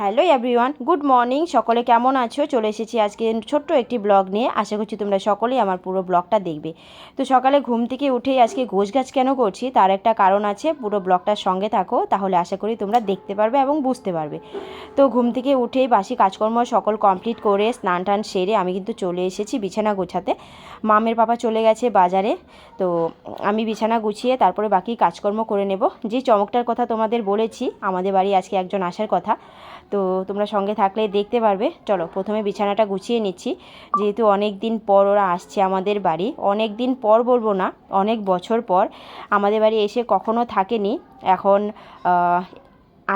Hello everyone, good morning. সকলে কেমন আছো? চলে এসেছি আজকে ছোট্ট একটি ব্লগ নিয়ে। আশা করছি তোমরা সকলেই আমার পুরো ব্লগটা দেখবে। তো সকালে ঘুম থেকে উঠেই আজকে গোছ গাছ কেন করছি তার একটা কারণ আছে। পুরো ব্লগটার সঙ্গে থাকো, তাহলে আশা করি তোমরা দেখতে পারবে এবং বুঝতে পারবে। তো ঘুম থেকে উঠেই বাসি কাজকর্ম সকল কমপ্লিট করে স্নান টান সেরে আমি কিন্তু চলে এসেছি বিছানা গোছাতে। মামের পাপা চলে গেছে বাজারে। তো আমি বিছানা গুছিয়ে তারপরে বাকি কাজকর্ম করে নেব। যে চমকটার কথা তোমাদের বলেছি, আমাদের বাড়ি আজকে একজন আসার কথা। তো তোমরা সঙ্গে থাকলে দেখতে পারবে। চলো, প্রথমে বিছানাটা গুছিয়ে নিচ্ছি। যেহেতু অনেক দিন পর ওরা আসছে আমাদের বাড়ি অনেক দিন পর বলব না, অনেক বছর পর। আমাদের বাড়ি এসে কখনো থাকেনি। এখন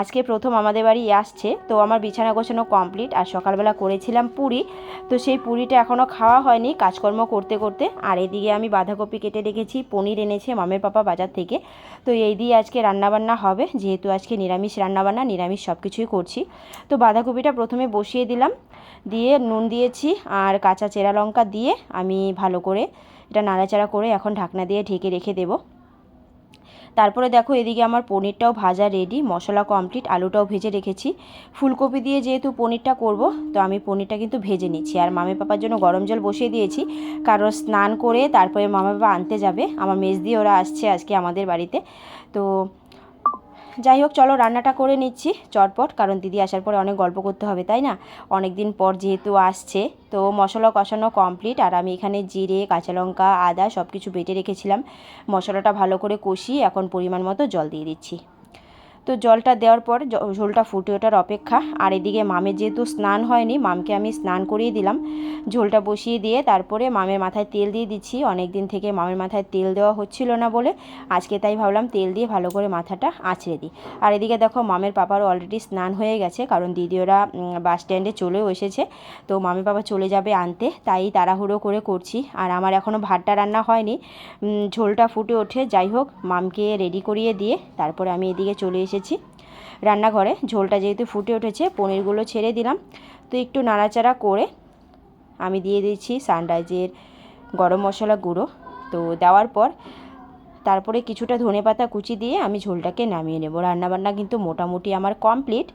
আজকে প্রথম আমাদের বাড়ি আসছে, তো আমার বিছানা গোছানো কমপ্লিট আর সকালবেলা করেছিলাম পুরি, তো সেই পুরিটা এখনও খাওয়া হয়নি, কাজকর্ম করতে করতে, আর এদিকে আমি বাঁধাকপি কেটে রেখেছি, পনির এনেছে মামের পাপা বাজার থেকে, তো এই দিয়ে আজকে রান্নাবান্না হবে, যেহেতু আজকে নিরামিষ রান্নাবান্না, নিরামিষ সব কিছুই করছি, তো বাঁধাকপিটা প্রথমে বসিয়ে দিলাম, দিয়ে নুন দিয়েছি, আর কাঁচা চেরা লঙ্কা দিয়ে আমি ভালো করে এটা নাড়াচাড়া করে এখন ঢাকনা দিয়ে ঢেকে রেখে দেবো তারপরে দেখো এদিকে আমার পনিরটাও ভাজা রেডি মশলা কমপ্লিট আলুটাও ভেজে রেখেছি। ফুলকপি দিয়ে যেহেতু পনিরটা করব, তো আমি পনিরটা কিন্তু ভেজে নিচ্ছি। আর মামি পাপার জন্য গরম জল বসিয়ে দিয়েছি, কারণ স্নান করে তারপরে মামা বাবা আনতে যাবে। আমার মেজ দিয়ে ওরা আসছে আজকে আমাদের বাড়িতে। তো যাই হোক, চলো রান্নাটা করে নিচ্ছি চটপট, কারণ দিদি আসার পরে অনেক গল্প করতে হবে, তাই না? অনেক দিন পর যেহেতু আসছে, তো মশলা কষানো কমপ্লিট আর আমি এখানে জিরে, কাঁচা লঙ্কা, আদা সব কিছু বেটে রেখেছিলাম। মশলাটা ভালো করে কষিয়ে এখন পরিমাণ মতো জল দিয়ে দিচ্ছি। তো জলটা দেওয়ার পর ঝোলটা ফুটে ওঠার অপেক্ষা। আর এদিকে মামের যেহেতু স্নান হয়নি, মামকে আমি স্নান করিয়ে দিলাম। ঝোলটা বসিয়ে দিয়ে তারপরে মামের মাথায় তেল দিয়ে দিচ্ছি। অনেক দিন থেকে মামের মাথায় তেল দেওয়া হচ্ছিল না বলে আজকে তাই ভাবলাম তেল দিয়ে ভালো করে মাথাটা আঁচড়ে দিই। আর এদিকে দেখো মামের পাপারও অলরেডি স্নান হয়ে গেছে, কারণ দিদি ওরা বাস স্ট্যান্ডে চলেও এসেছে। তো মামি বাবা চলে যাবে আনতে, তাই তাড়াহুড়ো করে করছি। আর আমার এখনও ভাতটা রান্না হয়নি। ঝোলটা ফুটে ওঠে, যাই হোক, মামকে রেডি করিয়ে দিয়ে তারপরে আমি এদিকে চলে এসেছি। রান্নাঘরে ঝোলটা যেহেতু ফুটে উঠেছে পনিরগুলো ছেড়ে দিলাম। তো একটু নাড়াচাড়া করে আমি দিয়ে দিচ্ছি সানরাইজের গরম মশলা গুঁড়ো। তো দেওয়ার পর তারপরে কিছুটা ধনে পাতা কুচি দিয়ে আমি ঝোলটাকে নামিয়ে নেব। রান্নাবান্না কিন্তু মোটামুটি আমার কমপ্লিট।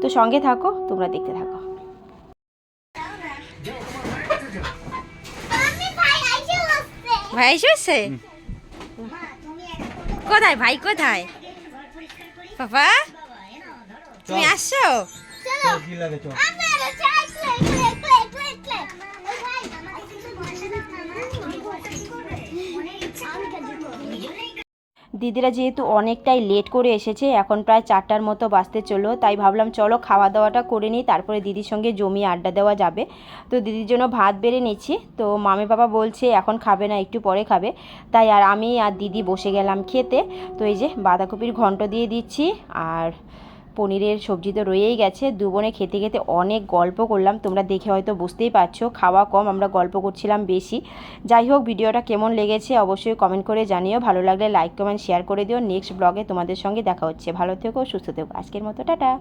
তো সঙ্গে থাকো তোমরা দেখতে থাকো। ভাই এসেছে কোথায় ভাই কোথায়? বাবা তুমি আসছো? দিদিরা যেহেতু অনেকটাই লেট করে এসেছে, এখন প্রায় চারটার মতো বাসতে চলো তাই ভাবলাম চলো খাওয়া দাওয়াটা করে নিই, তারপরে দিদির সঙ্গে জমি আড্ডা দেওয়া যাবে। তো দিদির জন্য ভাত বেড়ে নিচ্ছি, তো মামি বাবা বলছে এখন খাবে না, একটু পরে খাবে। তাই আর আমি আর দিদি বসে গেলাম খেতে। তো এই যে বাঁধাকপির ঘন্ট দিয়ে দিচ্ছি, আর পনিরের সবজি তো রয়েই গেছে। দু বোনে খেতে খেতে অনেক গল্প করলাম। তোমরা দেখে হয়তো বুঝতেই পারছ, খাওয়া কম, আমরা গল্প করছিলাম বেশি। যাই হোক, ভিডিওটা কেমন লেগেছে অবশ্যই কমেন্ট করে জানিও। ভালো লাগলে লাইক কমেন্ট শেয়ার করে দিও। নেক্সট ব্লগে তোমাদের সঙ্গে দেখা হচ্ছে। ভালো থেকো, সুস্থ থেকো। আজকের মতো, টাটা।